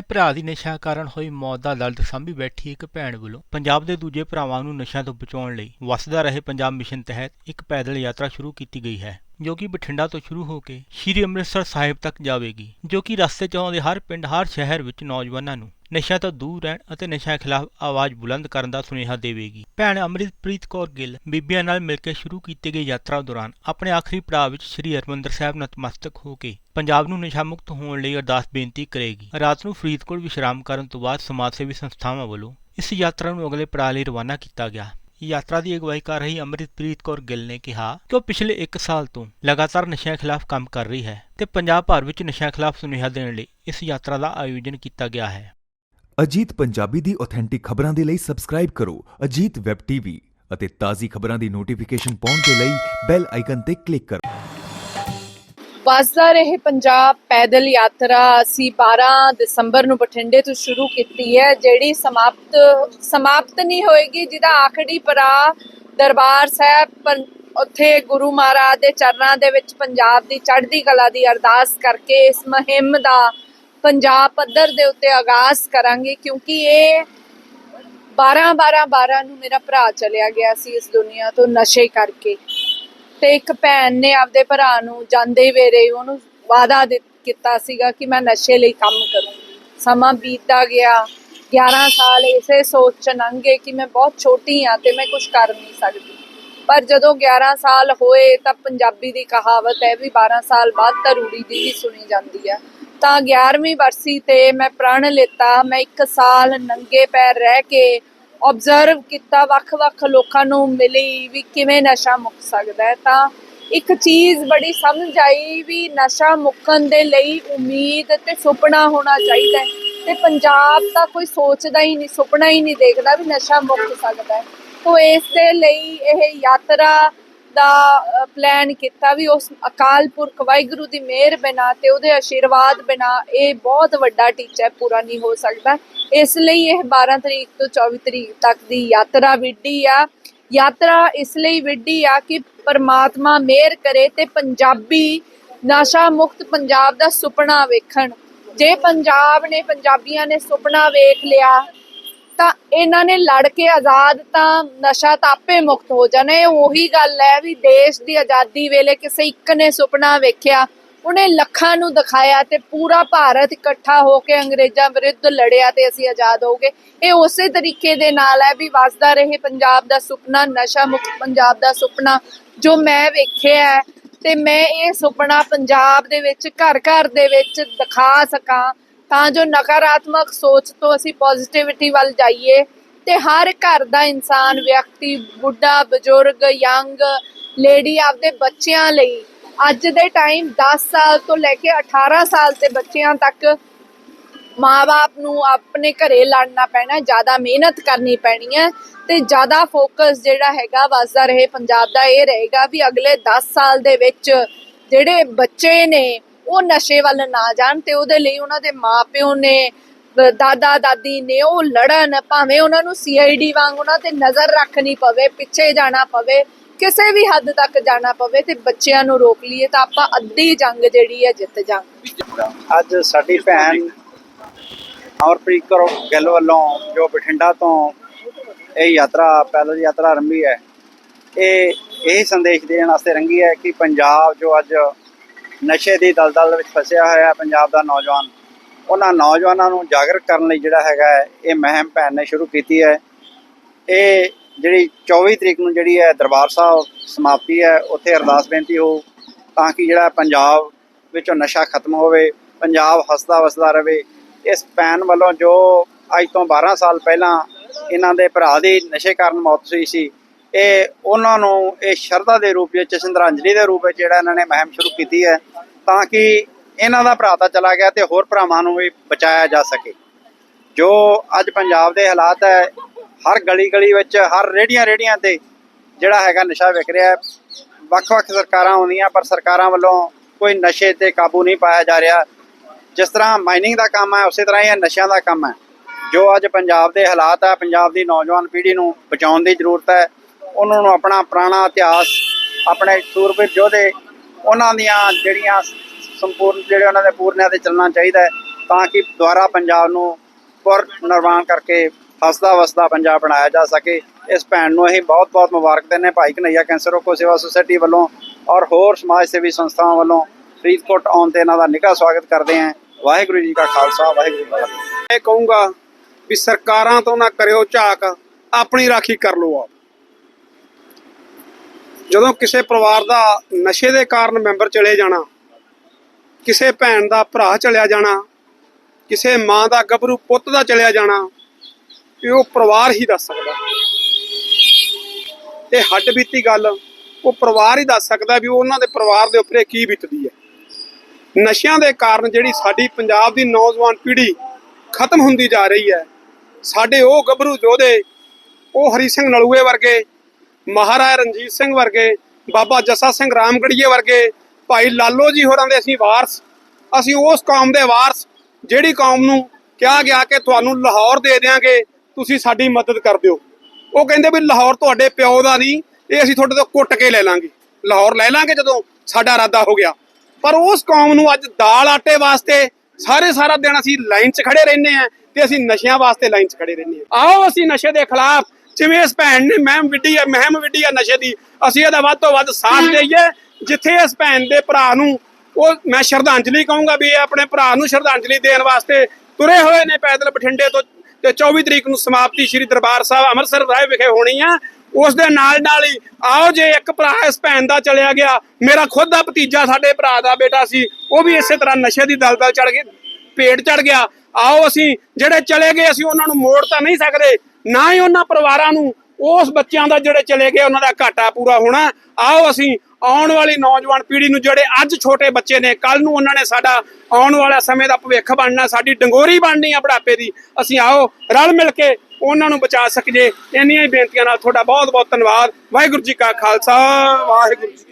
ਆਪਣੇ ਭਰਾ ਦੀ ਨਸ਼ਾ ਕਾਰਨ ਹੋਈ ਮੌਤ ਦਾ ਦਰਦ ਸਾਂਭੀ ਬੈਠੀ ਇੱਕ ਭੈਣ ਵੱਲੋਂ ਪੰਜਾਬ ਦੇ ਦੂਜੇ ਭਰਾਵਾਂ ਨੂੰ ਨਸ਼ਿਆਂ ਤੋਂ ਬਚਾਉਣ ਲਈ ਵਸਦਾ ਰਹੇ ਪੰਜਾਬ ਮਿਸ਼ਨ ਤਹਿਤ ਇੱਕ ਪੈਦਲ ਯਾਤਰਾ ਸ਼ੁਰੂ ਕੀਤੀ ਗਈ ਹੈ, ਜੋ ਕਿ ਬਠਿੰਡਾ ਤੋਂ ਸ਼ੁਰੂ ਹੋ ਕੇ ਸ਼੍ਰੀ ਅੰਮ੍ਰਿਤਸਰ ਸਾਹਿਬ ਤੱਕ ਜਾਵੇਗੀ, ਜੋ ਕਿ ਰਸਤੇ 'ਚ ਆਉਂਦੇ ਹਰ ਪਿੰਡ, ਹਰ ਸ਼ਹਿਰ ਵਿੱਚ ਨੌਜਵਾਨਾਂ ਨੂੰ ਨਸ਼ਿਆਂ ਤੋਂ ਦੂਰ ਰਹਿਣ ਅਤੇ ਨਸ਼ਿਆਂ ਖਿਲਾਫ ਆਵਾਜ਼ ਬੁਲੰਦ ਕਰਨ ਦਾ ਸੁਨੇਹਾ ਦੇਵੇਗੀ। ਭੈਣ ਅੰਮ੍ਰਿਤਪ੍ਰੀਤ ਕੌਰ ਗਿੱਲ ਬੀਬੀਆਂ ਨਾਲ ਮਿਲ ਕੇ ਸ਼ੁਰੂ ਕੀਤੀ ਗਈ ਯਾਤਰਾ ਦੌਰਾਨ ਆਪਣੇ ਆਖਰੀ ਪੜਾਅ ਵਿੱਚ ਸ੍ਰੀ ਹਰਿਮੰਦਰ ਸਾਹਿਬ ਨਤਮਸਤਕ ਹੋ ਕੇ ਪੰਜਾਬ ਨੂੰ ਨਸ਼ਾ ਮੁਕਤ ਹੋਣ ਲਈ ਅਰਦਾਸ ਬੇਨਤੀ ਕਰੇਗੀ। ਰਾਤ ਨੂੰ ਫਰੀਦਕੋਟ ਵਿਸ਼ਰਾਮ ਕਰਨ ਤੋਂ ਬਾਅਦ ਸਮਾਜ ਸੇਵੀ ਸੰਸਥਾਵਾਂ ਵੱਲੋਂ ਇਸ ਯਾਤਰਾ ਨੂੰ ਅਗਲੇ ਪੜਾਅ ਲਈ ਰਵਾਨਾ ਕੀਤਾ ਗਿਆ। ਯਾਤਰਾ ਦੀ ਅਗਵਾਈ ਕਰ ਰਹੀ ਅੰਮ੍ਰਿਤਪ੍ਰੀਤ ਕੌਰ ਗਿੱਲ ਨੇ ਕਿਹਾ ਕਿ ਉਹ ਪਿਛਲੇ 1 ਸਾਲ ਤੋਂ ਲਗਾਤਾਰ ਨਸ਼ਿਆਂ ਖਿਲਾਫ ਕੰਮ ਕਰ ਰਹੀ ਹੈ ਤੇ ਪੰਜਾਬ ਭਰ ਵਿੱਚ ਨਸ਼ਿਆਂ ਖਿਲਾਫ ਸੁਨੇਹਾ ਦੇਣ ਲਈ ਇਸ ਯਾਤਰਾ ਦਾ ਆਯੋਜਨ ਕੀਤਾ ਗਿਆ ਹੈ। ਅਜੀਤ ਪੰਜਾਬੀ ਦੀ ਆਥੈਂਟਿਕ ਖਬਰਾਂ ਦੇ ਲਈ ਸਬਸਕ੍ਰਾਈਬ ਕਰੋ, ਅਜੀਤ ਵੈਬ ਟੀਵੀ ਅਤੇ ਤਾਜ਼ੀ ਖਬਰਾਂ ਦੀ ਨੋਟੀਫਿਕੇਸ਼ਨ ਪਾਉਣ ਦੇ ਲਈ ਬੈਲ ਆਈਕਨ ਤੇ ਕਲਿੱਕ ਕਰੋ। ਵਸਦਾ ਰਹੇ ਪੰਜਾਬ ਪੈਦਲ ਯਾਤਰਾ। ਅਸੀਂ 12 ਦਸੰਬਰ ਨੂੰ ਬਠਿੰਡੇ ਤੋਂ ਸ਼ੁਰੂ ਕੀਤੀ ਹੈ, ਜਿਹੜੀ ਸਮਾਪਤ ਸਮਾਪਤ ਨਹੀਂ ਹੋਏਗੀ, ਜਿਹਦਾ ਆਖਰੀ ਪੜਾ ਦਰਬਾਰ ਸਾਹਿਬ ਉੱਥੇ ਗੁਰੂ ਮਹਾਰਾਜ ਦੇ ਚਰਨਾਂ ਦੇ ਵਿੱਚ ਪੰਜਾਬ ਦੀ ਚੜ੍ਹਦੀ ਕਲਾ ਦੀ ਅਰਦਾਸ ਕਰਕੇ ਇਸ ਮੁਹਿੰਮ ਦਾ ਪੰਜਾਬ ਪੱਧਰ ਦੇ ਉੱਤੇ ਆਗਾਜ਼ ਕਰਾਂਗੇ ਕਿਉਂਕਿ ਇਹ 12 12 12 ਨੂੰ ਮੇਰਾ ਭਰਾ ਚਲਿਆ ਗਿਆ ਸੀ ਇਸ ਦੁਨੀਆ ਤੋਂ ਨਸ਼ੇ ਕਰਕੇ। ਤੇ ਇੱਕ ਭੈਣ ਨੇ ਆਪਦੇ ਭਰਾ ਨੂੰ ਜਾਂਦੇ ਵੇਰੇ ਉਹਨੂੰ ਵਾਅਦਾ ਕੀਤਾ ਸੀਗਾ ਕਿ ਮੈਂ ਨਸ਼ੇ ਲਈ ਕੰਮ ਕਰੂੰਗੀ ਸਮਾਂ ਬੀਤਦਾ ਗਿਆ 11 ਸਾਲ ਇਸੇ ਸੋਚ ਚ ਲੰਘੇ ਕਿ ਮੈਂ ਬਹੁਤ ਛੋਟੀ ਹਾਂ ਤੇ ਮੈਂ ਕੁਝ ਕਰ ਨਹੀਂ ਸਕਦੀ। ਪਰ ਜਦੋਂ 11 ਸਾਲ ਹੋਏ ਤਾਂ ਪੰਜਾਬੀ ਦੀ ਕਹਾਵਤ ਹੈ ਵੀ 12 ਸਾਲ ਬਾਅਦ ਤਾਂ ਦੀ ਵੀ ਸੁਣੀ ਜਾਂਦੀ ਹੈ। ਤਾਂ 11ਵੀਂ ਵਰਸੀ ਤੇ ਮੈਂ ਪ੍ਰਣ ਲਿੱਤਾ, ਮੈਂ ਇੱਕ ਸਾਲ ਨੰਗੇ ਪੈਰ ਰਹਿ ਕੇ ਆਬਜ਼ਰਵ ਕੀਤਾ ਵੱਖ-ਵੱਖ ਲੋਕਾਂ ਨੂੰ ਮਿਲੀ ਵੀ ਕਿਵੇਂ ਨਸ਼ਾ ਮੁੱਕ ਸਕਦਾ ਹੈ। ਤਾਂ ਇੱਕ ਚੀਜ਼ ਬੜੀ ਸਮਝ ਆਈ ਵੀ ਨਸ਼ਾ ਮੁੱਕਣ ਦੇ ਲਈ ਉਮੀਦ ਤੇ ਸੁਪਨਾ ਹੋਣਾ ਚਾਹੀਦਾ ਹੈ ਤੇ ਪੰਜਾਬ ਦਾ ਕੋਈ ਸੋਚਦਾ ਹੀ ਨਹੀਂ, ਸੁਪਨਾ ਹੀ ਨਹੀਂ ਦੇਖਦਾ ਵੀ ਨਸ਼ਾ ਮੁੱਕ ਸਕਦਾ ਹੈ। ਤੋ ਇਸ ਦੇ ਲਈ ਇਹ ਯਾਤਰਾ ਦਾ ਪਲਾਨ ਕੀਤਾ ਵੀ ਉਸ ਅਕਾਲ ਪੁਰਖ ਵਾਹਿਗੁਰੂ ਦੀ ਮਿਹਰ ਬਿਨਾ ਤੇ ਉਹਦੇ ਆਸ਼ੀਰਵਾਦ ਬਿਨਾ ਇਹ ਬਹੁਤ ਵੱਡਾ ਟੀਚਾ ਪੂਰਾ ਨਹੀਂ ਹੋ ਸਕਦਾ। ਇਸ ਲਈ ਇਹ 12 ਤਰੀਕ ਤੋਂ 24 ਤਰੀਕ ਤੱਕ ਦੀ ਯਾਤਰਾ ਵਿੱਢੀ ਆ। ਯਾਤਰਾ ਇਸ ਲਈ ਵਿੱਢੀ ਆ ਕਿ ਪਰਮਾਤਮਾ ਮਿਹਰ ਕਰੇ ਤੇ ਪੰਜਾਬੀ ਨਸ਼ਾ ਮੁਕਤ ਪੰਜਾਬ ਦਾ ਸੁਪਨਾ ਵੇਖਣ। ਜੇ ਪੰਜਾਬ ਨੇ ਪੰਜਾਬੀਆਂ ਨੇ ਸੁਪਨਾ ਵੇਖ ਲਿਆ ਤਾਂ ਇਹਨਾਂ ਨੇ ਲੜ ਕੇ ਆਜ਼ਾਦ ਤਾਂ ਨਸ਼ਾ ਤਾਂ ਆਪੇ ਮੁਕਤ ਹੋ ਜਾਣਾ। ਇਹ ਉਹੀ ਗੱਲ ਹੈ ਵੀ ਦੇਸ਼ ਦੀ ਆਜ਼ਾਦੀ ਵੇਲੇ ਕਿਸੇ ਇੱਕ ਨੇ ਸੁਪਨਾ ਵੇਖਿਆ, ਉਹਨੇ ਲੱਖਾਂ ਨੂੰ ਦਿਖਾਇਆ ਤੇ ਪੂਰਾ ਭਾਰਤ ਇਕੱਠਾ ਹੋ ਕੇ ਅੰਗਰੇਜ਼ਾਂ ਵਿਰੁੱਧ ਲੜਿਆ ਤੇ ਅਸੀਂ ਆਜ਼ਾਦ ਹੋ ਗਏ। ਇਹ ਉਸੇ ਤਰੀਕੇ ਦੇ ਨਾਲ ਹੈ ਵੀ ਵਸਦਾ ਰਹੇ ਪੰਜਾਬ ਦਾ ਸੁਪਨਾ, ਨਸ਼ਾ ਮੁਕਤ ਪੰਜਾਬ ਦਾ ਸੁਪਨਾ, ਜੋ ਮੈਂ ਵੇਖਿਆ ਹੈ ਤੇ ਮੈਂ ਇਹ ਸੁਪਨਾ ਪੰਜਾਬ ਦੇ ਵਿੱਚ ਘਰ ਘਰ ਦੇ ਵਿੱਚ ਦਿਖਾ ਸਕਾਂ। ਤਾਂ ਜੋ ਨਕਾਰਾਤਮਕ ਸੋਚ ਤੋਂ ਅਸੀਂ ਪੋਜ਼ਿਟਿਵਿਟੀ ਵੱਲ ਜਾਈਏ ਤੇ ਹਰ ਘਰ ਦਾ ਇਨਸਾਨ, ਵਿਅਕਤੀ, ਬੁੱਢਾ, ਬਜ਼ੁਰਗ, ਯੰਗ ਲੇਡੀ ਆਪਦੇ ਬੱਚਿਆਂ ਲਈ ਅੱਜ ਦੇ ਟਾਈਮ 10 ਸਾਲ ਤੋਂ ਲੈ ਕੇ 18 ਸਾਲ ਦੇ ਬੱਚਿਆਂ ਤੱਕ ਮਾਪੇ ਨੂੰ ਆਪਣੇ ਘਰੇ ਲੜਨਾ ਪੈਣਾ, ਜ਼ਿਆਦਾ ਮਿਹਨਤ ਕਰਨੀ ਪੈਣੀ ਹੈ ਤੇ ਜ਼ਿਆਦਾ ਫੋਕਸ ਜਿਹੜਾ ਹੈਗਾ ਵਸਦਾ ਰਹੇ, ਪੰਜਾਬ ਦਾ ਇਹ ਰਹੇਗਾ ਵੀ ਅਗਲੇ 10 ਸਾਲ ਦੇ ਵਿੱਚ ਜਿਹੜੇ ਬੱਚੇ ਨੇ ਉਹ ਨਸ਼ੇ ਵੱਲ ਨਾ ਜਾਣ ਤੇ ਉਹਦੇ ਲਈ ਉਹਨਾਂ ਦੇ ਮਾਪਿਓ ਨੇ, ਦਾਦਾ, ਦਾਦੀ ਨੇ ਉਹ ਲੜਨ, ਭਾਵੇਂ ਉਹਨਾਂ ਨੂੰ ਸੀਆਈਡੀ ਵਾਂਗ ਉਹਨਾਂ ਤੇ ਨਜ਼ਰ ਰੱਖਣੀ ਪਵੇ, ਪਿੱਛੇ ਜਾਣਾ ਪਵੇ, ਕਿਸੇ ਵੀ ਹੱਦ ਤੱਕ ਜਾਣਾ ਪਵੇ ਤੇ ਬੱਚਿਆਂ ਨੂੰ ਰੋਕ ਲਈਏ ਤਾਂ ਆਪਾਂ ਅੱਧੀ ਜੰਗ ਜਿਹੜੀ ਹੈ ਜਿੱਤ ਜਾਵਾਂਗੇ। ਅੱਜ ਸਾਡੀ ਭੈਣ ਅਮਰਪ੍ਰੀਤ ਕੌਰ ਗਿੱਲ ਵੱਲੋਂ ਜੋ ਬਠਿੰਡਾ ਤੋਂ ਇਹ ਯਾਤਰਾ, ਪੈਦਲ ਯਾਤਰਾ ਆਰੰਭੀ ਹੈ, ਇਹ ਇਹ ਸੰਦੇਸ਼ ਦੇਣ ਵਾਸਤੇ ਰੰਗੀ ਹੈ ਕਿ ਪੰਜਾਬ ਜੋ ਅੱਜ ਨਸ਼ੇ ਦੀ ਦਲਦਲ ਵਿੱਚ ਫਸਿਆ ਹੋਇਆ ਪੰਜਾਬ ਦਾ ਨੌਜਵਾਨ। ਉਹਨਾਂ ਨੌਜਵਾਨਾਂ ਨੂੰ ਜਾਗਰੂਕ ਕਰਨ ਲਈ ਜਿਹੜਾ ਹੈਗਾ ਇਹ ਮਹਿਮ ਭੈਣ ਨੇ ਸ਼ੁਰੂ ਕੀਤੀ ਹੈ। ਇਹ ਜਿਹੜੀ 24 ਤਰੀਕ ਨੂੰ ਜਿਹੜੀ ਹੈ ਦਰਬਾਰ ਸਾਹਿਬ ਸਮਾਪਤੀ ਹੈ, ਉੱਥੇ ਅਰਦਾਸ ਬੇਨਤੀ ਹੋ ਤਾਂ ਕਿ ਜਿਹੜਾ ਪੰਜਾਬ ਵਿੱਚੋਂ ਨਸ਼ਾ ਖਤਮ ਹੋਵੇ, ਪੰਜਾਬ ਹੱਸਦਾ ਵਸਦਾ ਰਹੇ। ਇਸ ਪੈਨ ਵੱਲੋਂ ਜੋ ਅੱਜ ਤੋਂ 12 ਸਾਲ ਪਹਿਲਾਂ ਇਹਨਾਂ ਦੇ ਭਰਾ ਦੀ ਨਸ਼ੇ ਕਾਰਨ ਮੌਤ ਹੋਈ ਸੀ ਇਹ ਉਹਨਾਂ ਨੂੰ ਇਹ ਸ਼ਰਧਾ ਦੇ ਰੂਪ ਵਿੱਚ, ਸ਼ਰਧਾਂਜਲੀ ਦੇ ਰੂਪ ਵਿੱਚ ਜਿਹੜਾ ਇਹਨਾਂ ਨੇ ਮੁਹਿੰਮ ਸ਼ੁਰੂ ਕੀਤੀ ਹੈ, ਤਾਂ ਕਿ ਇਹਨਾਂ ਦਾ ਭਰਾ ਤਾਂ ਚਲਾ ਗਿਆ ਤੇ ਹੋਰ ਭਰਾਵਾਂ ਨੂੰ ਵੀ ਬਚਾਇਆ ਜਾ ਸਕੇ। ਜੋ ਅੱਜ ਪੰਜਾਬ ਦੇ ਹਾਲਾਤ ਹੈ, ਹਰ ਗਲੀ ਗਲੀ ਵਿੱਚ, ਹਰ ਰੇੜੀਆਂ ਰੇੜੀਆਂ ਤੇ ਜਿਹੜਾ ਹੈਗਾ ਨਸ਼ਾ ਵਿਕ ਰਿਹਾ ਵੱਖ-ਵੱਖ ਸਰਕਾਰਾਂ ਆਉਂਦੀਆਂ, ਪਰ ਸਰਕਾਰਾਂ ਵੱਲੋਂ ਕੋਈ ਨਸ਼ੇ ਤੇ ਕਾਬੂ ਨਹੀਂ ਪਾਇਆ ਜਾ ਰਿਹਾ। ਜਿਸ ਤਰ੍ਹਾਂ ਮਾਈਨਿੰਗ ਦਾ ਕੰਮ ਹੈ, ਉਸੇ ਤਰ੍ਹਾਂ ਹੀ ਇਹ ਨਸ਼ਿਆਂ ਦਾ ਕੰਮ ਹੈ। ਜੋ ਅੱਜ ਪੰਜਾਬ ਦੇ ਹਾਲਾਤ ਹੈ, ਪੰਜਾਬ ਦੀ ਨੌਜਵਾਨ ਪੀੜ੍ਹੀ ਨੂੰ ਬਚਾਉਣ ਦੀ ਜ਼ਰੂਰਤ ਹੈ ਉਹਨਾਂ ਨੂੰ ਆਪਣਾ ਪੁਰਾਣਾ ਇਤਿਹਾਸ, ਆਪਣੇ ਸੂਰਬੀਰ ਯੋਧੇ, ਉਹਨਾਂ ਦੀਆਂ ਜਿਹੜੀਆਂ ਸੰਪੂਰਨ ਜਿਹੜੇ ਉਹਨਾਂ ਦੇ ਪੂਰਨਿਆਂ ਤੇ ਚੱਲਣਾ ਚਾਹੀਦਾ ਹੈ, ਤਾਂ ਕਿ ਦੁਆਰਾ ਪੰਜਾਬ ਨੂੰ ਪੁਰ ਨਿਰਮਾਣ ਕਰਕੇ ਹੱਸਦਾ ਵਸਦਾ ਪੰਜਾਬ ਬਣਾਇਆ ਜਾ ਸਕੇ। ਇਸ ਭੈਣ ਨੂੰ ਅਸੀਂ ਬਹੁਤ-ਬਹੁਤ ਮੁਬਾਰਕ ਦਿੰਦੇ ਹਾਂ ਭਾਈ ਕਨਈਆ ਕੈਂਸਰ ਰੋਕੋ ਸੇਵਾ ਸੁਸਾਇਟੀ ਵੱਲੋਂ ਔਰ ਹੋਰ ਸਮਾਜ ਸੇਵੀ ਸੰਸਥਾਵਾਂ ਵੱਲੋਂ ਫਰੀਦਕੋਟ ਆਉਣ ਤੇ ਇਹਨਾਂ ਦਾ ਨਿੱਘਾ ਸਵਾਗਤ ਕਰਦੇ ਹਾਂ। ਵਾਹਿਗੁਰੂ ਜੀ ਕਾ ਖਾਲਸਾ, ਵਾਹਿਗੁਰੂ ਜੀ ਕੀ ਫਤਿਹ। ਇਹ ਕਹੂੰਗਾ ਵੀ ਸਰਕਾਰਾਂ ਤੋਂ ਨਾ ਕਰਿਓ ਝਾਕ, ਆਪਣੀ ਰਾਖੀ ਕਰ ਲਓ ਆਪ। ਜਦੋਂ ਕਿਸੇ ਪਰਿਵਾਰ ਦਾ ਨਸ਼ੇ ਦੇ ਕਾਰਨ ਮੈਂਬਰ ਚਲੇ ਜਾਣਾ, ਕਿਸੇ ਭੈਣ ਦਾ ਭਰਾ ਚਲਿਆ ਜਾਣਾ, ਕਿਸੇ ਮਾਂ ਦਾ ਗੱਭਰੂ ਪੁੱਤ ਦਾ ਚਲਿਆ ਜਾਣਾ, ਇਹ ਉਹ ਪਰਿਵਾਰ ਹੀ ਦੱਸ ਸਕਦਾ। ਇਹ ਹੱਡ ਬੀਤੀ ਗੱਲ, ਉਹ ਪਰਿਵਾਰ ਹੀ ਦੱਸ ਸਕਦਾ ਵੀ ਉਹਨਾਂ ਦੇ ਪਰਿਵਾਰ ਦੇ ਉੱਪਰ ਕੀ ਬੀਤਦੀ ਹੈ। ਨਸ਼ਿਆਂ ਦੇ ਕਾਰਨ ਜਿਹੜੀ ਸਾਡੀ ਪੰਜਾਬ ਦੀ ਨੌਜਵਾਨ ਪੀੜ੍ਹੀ ਖਤਮ ਹੁੰਦੀ ਜਾ ਰਹੀ ਹੈ, ਸਾਡੇ ਉਹ ਗੱਭਰੂ ਯੋਧੇ, ਉਹ ਹਰੀ ਸਿੰਘ ਨਲੂਏ ਵਰਗੇ ਮਹਾਰਾਜਾ ਰਣਜੀਤ ਸਿੰਘ ਵਰਗੇ, ਬਾਬਾ ਜੱਸਾ ਸਿੰਘ ਰਾਮਗੜੀਏ ਵਰਗੇ ਭਾਈ ਲਾਲੋ ਜੀ ਹੋਰਾਂ ਦੇ ਅਸੀਂ ਵਾਰਸ, ਅਸੀਂ ਉਸ ਕੌਮ ਦੇ ਵਾਰਸ, ਜਿਹੜੀ ਕੌਮ ਨੂੰ ਕਿਹਾ ਗਿਆ ਕਿ ਤੁਹਾਨੂੰ ਲਾਹੌਰ ਦੇ ਦਿਆਂਗੇ, ਤੁਸੀਂ ਸਾਡੀ ਮਦਦ ਕਰ ਦਿਓ। ਉਹ ਕਹਿੰਦੇ ਵੀ ਲਾਹੌਰ ਤੁਹਾਡੇ ਪਿਓ ਦਾ ਨਹੀਂ, ਇਹ ਅਸੀਂ ਤੁਹਾਡੇ ਤੋਂ ਕੁੱਟ ਕੇ ਲੈ ਲਾਂਗੇ। ਲਾਹੌਰ ਲੈ ਲਾਂਗੇ ਜਦੋਂ ਸਾਡਾ ਇਰਾਦਾ ਹੋ ਗਿਆ। ਪਰ ਉਸ ਕੌਮ ਨੂੰ ਅੱਜ ਦਾਲ ਆਟੇ ਵਾਸਤੇ ਸਾਰੇ ਸਾਰਾ ਦਿਨ ਅਸੀਂ ਲਾਈਨ 'ਚ ਖੜੇ ਰਹਿੰਦੇ ਆ ਤੇ ਅਸੀਂ ਨਸ਼ਿਆਂ ਵਾਸਤੇ ਲਾਈਨ 'ਚ ਖੜੇ ਰਹਿੰਦੇ ਆ ਆਓ ਅਸੀਂ ਨਸ਼ੇ ਦੇ ਖਿਲਾਫ ਜਿਵੇਂ ਇਸ ਭੈਣ ਨੇ ਮਹਿਮ ਵਿੱਢੀ ਹੈ ਮਹਿਮ ਵਿੱਢੀ ਹੈ ਨਸ਼ੇ ਦੀ ਅਸੀਂ ਇਹਦਾ ਵੱਧ ਤੋਂ ਵੱਧ ਸਾਥ ਦੇਈਏ। ਜਿੱਥੇ ਇਸ ਭੈਣ ਦੇ ਭਰਾ ਨੂੰ ਉਹ ਮੈਂ ਸ਼ਰਧਾਂਜਲੀ ਕਹੂੰਗਾ ਵੀ ਇਹ ਆਪਣੇ ਭਰਾ ਨੂੰ ਸ਼ਰਧਾਂਜਲੀ ਦੇਣ ਵਾਸਤੇ ਤੁਰੇ ਹੋਏ ਨੇ ਪੈਦਲ ਬਠਿੰਡੇ ਤੋਂ ਤੇ 24 ਤਰੀਕ ਨੂੰ ਸਮਾਪਤੀ ਸ੍ਰੀ ਦਰਬਾਰ ਸਾਹਿਬ ਅੰਮ੍ਰਿਤਸਰ ਸਾਹਿਬ ਵਿਖੇ ਹੋਣੀ ਆ। ਉਸ ਦੇ ਨਾਲ ਨਾਲ ਹੀ ਆਓ ਜੇ ਇੱਕ ਭਰਾ ਇਸ ਭੈਣ ਦਾ ਚਲਿਆ ਗਿਆ ਮੇਰਾ ਖੁਦ ਦਾ ਭਤੀਜਾ ਸਾਡੇ ਭਰਾ ਦਾ ਬੇਟਾ ਸੀ ਉਹ ਵੀ ਇਸੇ ਤਰ੍ਹਾਂ ਨਸ਼ੇ ਦੀ ਦਲਦਲ ਚੜ ਗਿਆ ਪੇਟ ਚੜ ਗਿਆ। ਆਓ ਅਸੀਂ ਜਿਹੜੇ ਚਲੇ ਗਏ ਅਸੀਂ ਉਹਨਾਂ ਨੂੰ ਮੋੜ ਤਾਂ ਨਹੀਂ ਸਕਦੇ ਨਾ ਹੀ ਉਹਨਾਂ ਪਰਿਵਾਰਾਂ ਨੂੰ, ਉਸ ਬੱਚਿਆਂ ਦਾ ਜਿਹੜੇ ਚਲੇ ਗਏ, ਉਹਨਾਂ ਦਾ ਘਾਟਾ ਪੂਰਾ ਹੋਣਾ। ਆਓ ਅਸੀਂ ਆਉਣ ਵਾਲੀ ਨੌਜਵਾਨ ਪੀੜ੍ਹੀ ਨੂੰ, ਜਿਹੜੇ ਅੱਜ ਛੋਟੇ ਬੱਚੇ ਨੇ ਕੱਲ ਨੂੰ ਉਹਨਾਂ ਨੇ ਸਾਡਾ ਆਉਣ ਵਾਲਾ ਸਮੇਂ ਦਾ ਭਵਿੱਖ ਬਣਨਾ, ਸਾਡੀ ਡੰਗੋਰੀ ਬਣਨੀ ਆ ਬੁਢਾਪੇ ਦੀ। ਅਸੀਂ ਆਓ, ਰਲ ਮਿਲ ਕੇ ਉਹਨਾਂ ਨੂੰ ਬਚਾ ਸਕੀਏ। ਇੰਨੀਆਂ ਹੀ ਬੇਨਤੀਆਂ ਨਾਲ ਤੁਹਾਡਾ ਬਹੁਤ ਬਹੁਤ ਧੰਨਵਾਦ। ਵਾਹਿਗੁਰੂ ਜੀ ਕਾ ਖਾਲਸਾ, ਵਾਹਿਗੁਰੂ ਜੀ